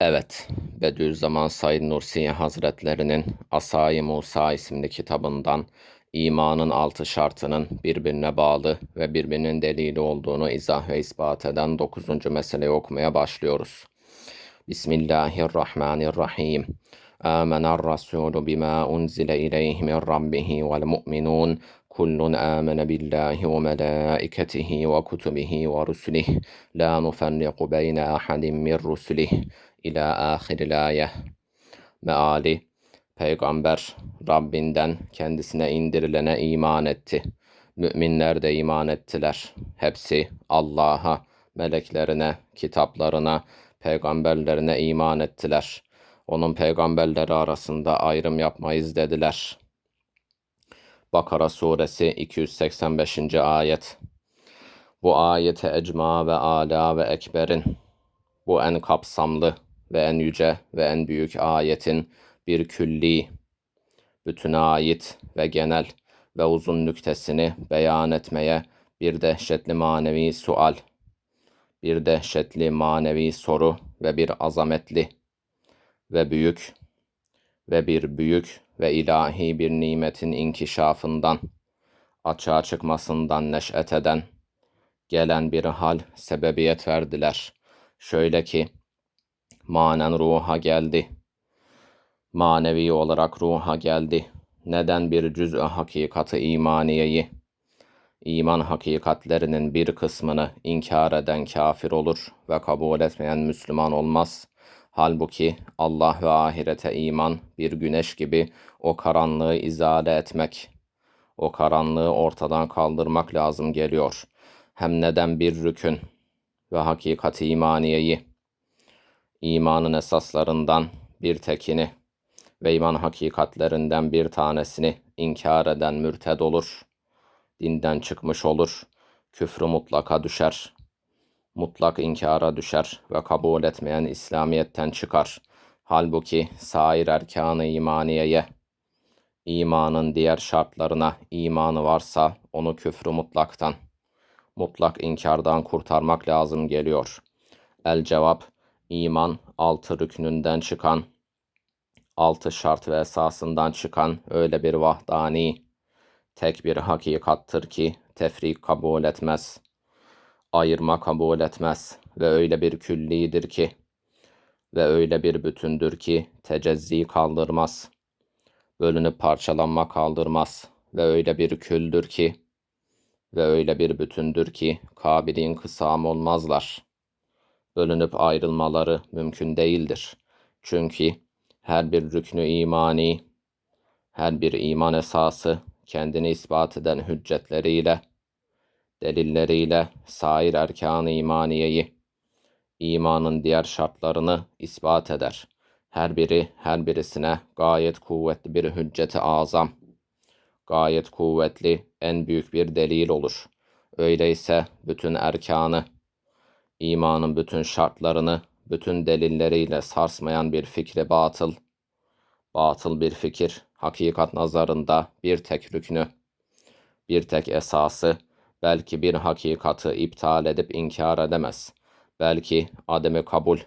Evet, Bediüzzaman Said Nursi Hazretlerinin Asay-ı Musa isimli kitabından imanın altı şartının birbirine bağlı ve birbirinin delili olduğunu izah ve ispat eden dokuzuncu meseleyi okumaya başlıyoruz. Bismillahirrahmanirrahim. آمن الرسول بما أنزل إليه من ربه والمؤمنون كل آمن بالله وملائكته وكتبه ورسله لا نفرق بين أحد من رسله İlâ ahiril ayeh. Meali Peygamber Rabbinden kendisine indirilene iman etti. Müminler de iman ettiler. Hepsi Allah'a, meleklerine, kitaplarına, peygamberlerine iman ettiler. Onun peygamberleri arasında ayrım yapmayız dediler. Bakara suresi 285. ayet. Bu ayete ecma ve ala ve ekberin bu en kapsamlı ve en yüce ve en büyük ayetin bir külli, bütüne ait ve genel ve uzun nüktesini beyan etmeye bir dehşetli manevi sual, bir dehşetli manevi soru ve bir azametli ve büyük ve bir büyük ve ilahi bir nimetin inkişafından, açığa çıkmasından neş'et eden, gelen bir hal sebebiyet verdiler. Şöyle ki, manen ruha geldi. Manevi olarak ruha geldi. Neden bir cüz-ü hakikatı imaniyeyi, iman hakikatlerinin bir kısmını inkar eden kafir olur ve kabul etmeyen Müslüman olmaz. Halbuki Allah ve ahirete iman bir güneş gibi o karanlığı izale etmek, o karanlığı ortadan kaldırmak lazım geliyor. Hem neden bir rükün ve hakikat imaniyeyi, imanın esaslarından bir tekini ve iman hakikatlerinden bir tanesini inkar eden mürted olur, dinden çıkmış olur, küfrü mutlaka düşer, mutlak inkara düşer ve kabul etmeyen İslamiyet'ten çıkar. Halbuki sair erkanı imaniyeye, imanın diğer şartlarına imanı varsa onu küfrü mutlaktan, mutlak inkardan kurtarmak lazım geliyor. El cevap, iman altı rüknünden çıkan, altı şart ve esasından çıkan öyle bir vahdani, tek bir hakikattır ki tefrik kabul etmez, ayırma kabul etmez ve öyle bir küllidir ki ve öyle bir bütündür ki tecezzi kaldırmaz, bölünüp parçalanma kaldırmaz ve öyle bir küldür ki ve öyle bir bütündür ki kabilin kısam olmazlar.'' Bölünüp ayrılmaları mümkün değildir. Çünkü her bir rüknü imani, her bir iman esası kendini ispat eden hüccetleriyle, delilleriyle sair erkan-ı imaniyeyi, imanın diğer şartlarını ispat eder. Her biri her birisine gayet kuvvetli bir hücceti azam, gayet kuvvetli en büyük bir delil olur. Öyleyse bütün erkanı, imanın bütün şartlarını, bütün delilleriyle sarsmayan bir fikri batıl, batıl bir fikir, hakikat nazarında bir tek rüknü, bir tek esası, belki bir hakikatı iptal edip inkar edemez. Belki ademi kabul,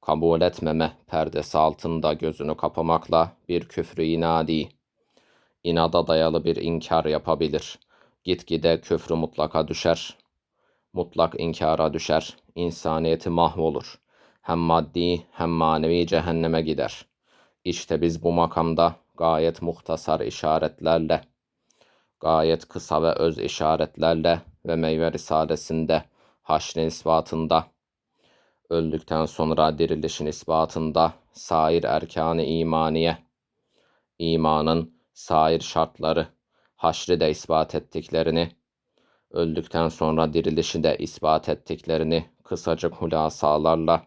kabul etmeme perdesi altında gözünü kapamakla bir küfrü inadi, inada dayalı bir inkar yapabilir. Gitgide küfrü mutlaka düşer mutlak inkara düşer, insaniyeti mahvolur. Hem maddi hem manevi cehenneme gider. İşte biz bu makamda gayet muhtasar işaretlerle, gayet kısa ve öz işaretlerle ve meyve risalesinde, haşrin ispatında, öldükten sonra dirilişin ispatında, sair erkanı imaniye, imanın sair şartları, haşri de ispat ettiklerini, öldükten sonra dirilişi de ispat ettiklerini kısacık hulasalarla,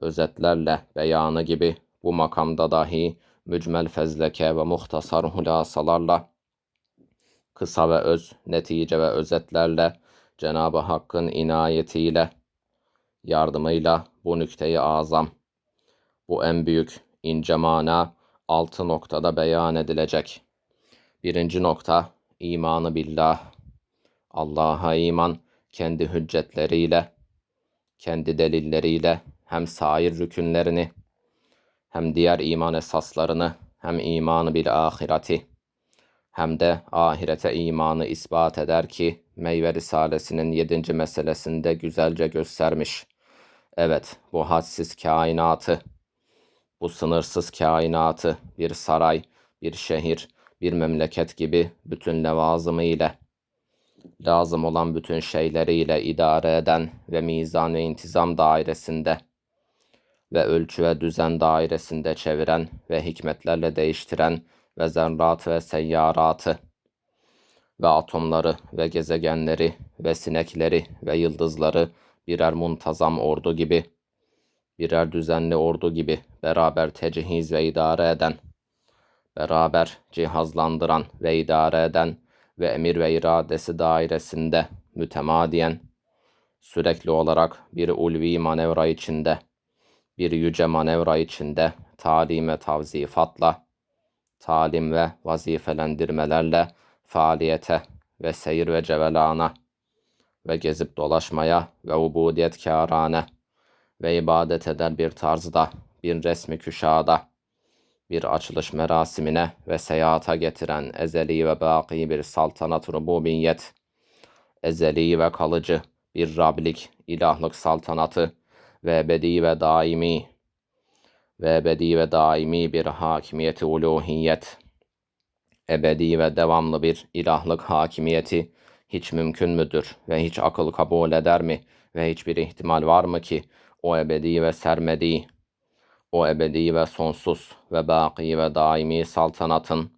özetlerle beyanı gibi bu makamda dahi mücmel fezleke ve muhtasar hulasalarla, kısa ve öz, netice ve özetlerle Cenab-ı Hakk'ın inayetiyle, yardımıyla bu nükteyi azam, bu en büyük ince mana altı noktada beyan edilecek. Birinci nokta imanı billah. Allah'a iman kendi hüccetleriyle, kendi delilleriyle hem sair rükünlerini, hem diğer iman esaslarını, hem imanı bil ahireti, hem de ahirete imanı ispat eder ki Meyve Risalesi'nin yedinci meselesinde güzelce göstermiş. Evet, bu hadsiz kainatı, bu sınırsız kainatı bir saray, bir şehir, bir memleket gibi bütün levazımı ile lazım olan bütün şeyleriyle idare eden ve mizan ve intizam dairesinde ve ölçü ve düzen dairesinde çeviren ve hikmetlerle değiştiren ve zerrat ve seyyaratı ve atomları ve gezegenleri ve sinekleri ve yıldızları birer muntazam ordu gibi, birer düzenli ordu gibi beraber tecihiz ve idare eden, beraber cihazlandıran ve idare eden ve emir ve iradesi dairesinde mütemadiyen, sürekli olarak bir ulvi manevra içinde, bir yüce manevra içinde talime tavzifatla, talim ve vazifelendirmelerle faaliyete ve seyir ve cevelana ve gezip dolaşmaya ve ubudiyet kârane ve ibadet eder bir tarzda, bir resmi küşada, bir açılış merasimine ve seyahata getiren ezeli ve baki bir saltanat rububiyet, ezeli ve kalıcı bir Rablik, ilahlık saltanatı ve ebedi ve daimi ve ebedi ve daimi bir hakimiyeti uluhiyet, ebedi ve devamlı bir ilahlık hakimiyeti hiç mümkün müdür ve hiç akıl kabul eder mi? Ve hiçbir ihtimal var mı ki o ebedi ve sermedi, o ebedi ve sonsuz ve baki ve daimi saltanatın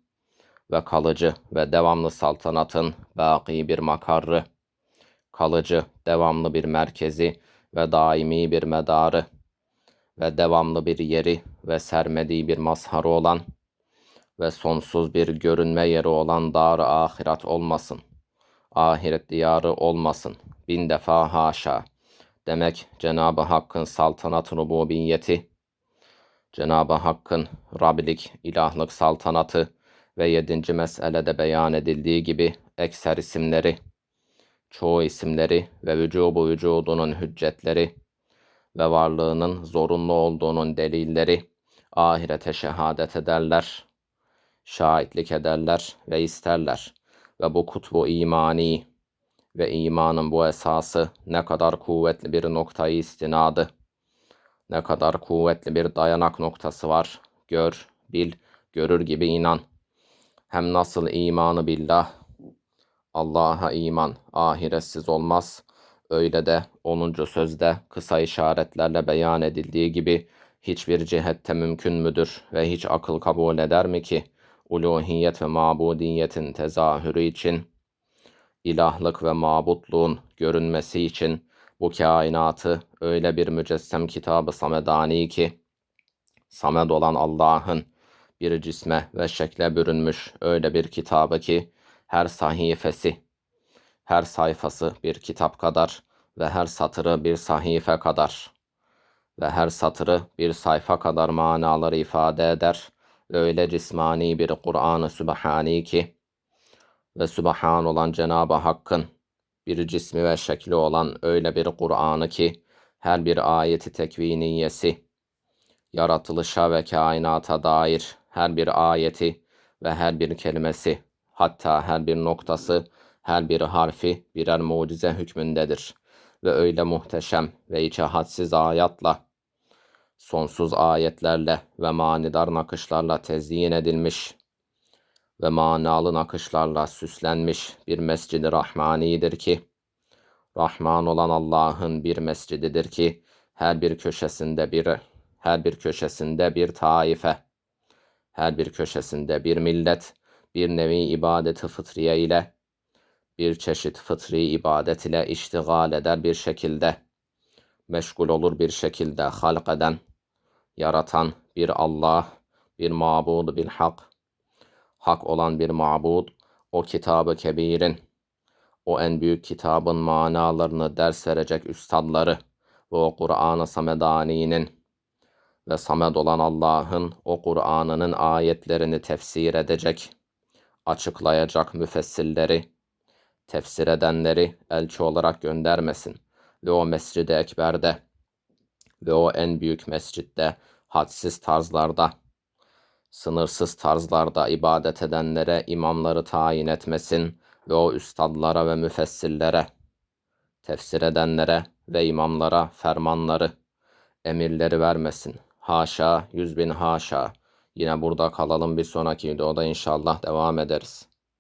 ve kalıcı ve devamlı saltanatın baki bir makarrı, kalıcı, devamlı bir merkezi ve daimi bir medarı ve devamlı bir yeri ve sermediği bir mazharı olan ve sonsuz bir görünme yeri olan dar ahiret olmasın. Ahiret diyarı olmasın. Bin defa haşa. Demek Cenab-ı Hakk'ın saltanat rububiyeti, Cenab-ı Hakk'ın Rablik, ilahlık saltanatı ve yedinci meselede beyan edildiği gibi ekser isimleri, çoğu isimleri ve vücubu vücudunun hüccetleri ve varlığının zorunlu olduğunun delilleri ahirete şehadet ederler, şahitlik ederler ve isterler. Ve bu kutbu imani ve imanın bu esası ne kadar kuvvetli bir noktayı istinadı, ne kadar kuvvetli bir dayanak noktası var. Gör, bil, görür gibi inan. Hem nasıl imanı billah, Allah'a iman ahiretsiz olmaz. Öyle de 10. sözde kısa işaretlerle beyan edildiği gibi hiçbir cihette mümkün müdür ve hiç akıl kabul eder mi ki uluhiyet ve mabudiyetin tezahürü için ilahlık ve mabutluğun görünmesi için bu kainatı öyle bir mücessem kitabı samedani ki samed olan Allah'ın bir cisme ve şekle bürünmüş öyle bir kitabı ki her sahifesi, her sayfası bir kitap kadar ve her satırı bir sahife kadar ve her satırı bir sayfa kadar manaları ifade eder. Öyle cismani bir Kur'an-ı Sübhani ki ve Sübhan olan Cenab-ı Hakk'ın bir cismi ve şekli olan öyle bir Kur'an'ı ki her bir ayeti tekviniyesi, yaratılışa ve kainata dair her bir ayeti ve her bir kelimesi, hatta her bir noktası, her bir harfi birer mucize hükmündedir. Ve öyle muhteşem ve içe hadsiz ayatla, sonsuz ayetlerle ve manidar nakışlarla tezyin edilmiş ve manalı nakışlarla süslenmiş bir mescid-i rahmanidir ki, Rahman olan Allah'ın bir mescididir ki, her bir köşesinde bir, her bir köşesinde bir taife, her bir köşesinde bir millet, bir nevi ibadeti fıtriye ile, bir çeşit fıtri ibadet ile iştigal eder bir şekilde, meşgul olur bir şekilde halk eden, yaratan bir Allah, bir mabud bil hak, hak olan bir mabud, o kitabı kebirin, o en büyük kitabın manalarını ders verecek üstadları ve o Kur'an-ı Samedani'nin ve Samed olan Allah'ın o Kur'an'ının ayetlerini tefsir edecek, açıklayacak müfessirleri, tefsir edenleri elçi olarak göndermesin ve o Mescid-i Ekber'de ve o en büyük mescitte hadsiz tarzlarda, sınırsız tarzlarda ibadet edenlere imamları tayin etmesin ve o üstadlara ve müfessirlere, tefsir edenlere ve imamlara fermanları, emirleri vermesin. Haşa, yüz bin haşa. Yine burada kalalım bir sonraki videoda inşallah devam ederiz.